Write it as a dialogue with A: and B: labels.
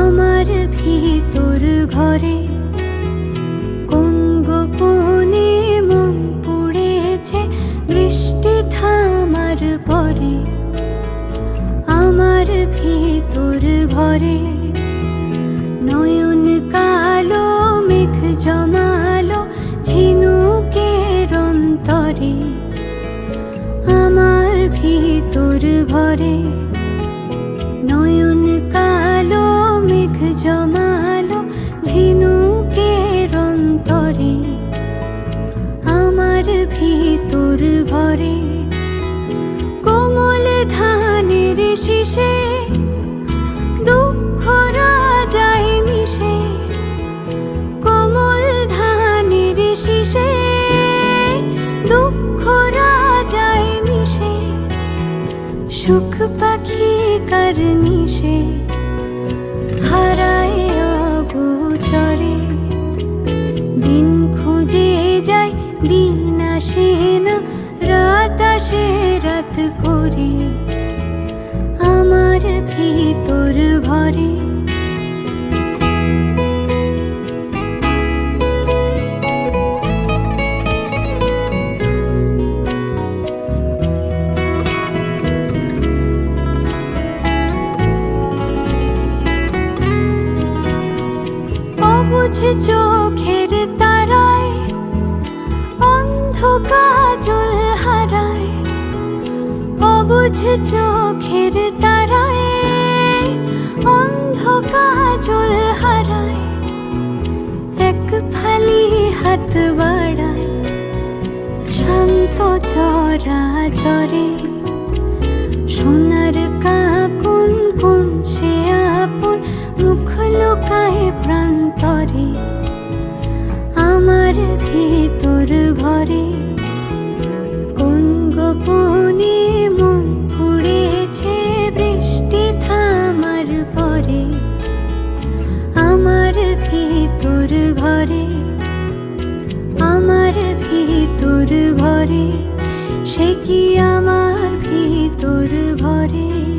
A: আমার ভিতর ঘরে কোন গোপনে মন পড়েছে? বৃষ্টি থামার পরে আমার ভিতর ঘরে নয়ন কালো, মেঘ জমালো ঝিনুকের অন্তরে। আমার ভিতর ঘরে আমার ভিতর ঘরে, কোমল ধানের শিষে ধানের সুখ পাখি কার নিশে হারায় দিন খুঁজে যায় দিন আসে না রাত আসে রাত করে। আমার ভিতর ঘরে। চোখের কাজল হারায়, অবুঝ চোখের তারায়, অন্ধ কাজল হারায়, এক ফালি হাত বাড়ায়, শান্ত চরা চরে সোনার কাকুন কোন সে আপন, মুখ লুকায় প্রান্তরে, আমার ভিতর ঘরে ভিতর ঘরে আমার ভিতর ঘরে সে কি আমার ভিতর ঘরে?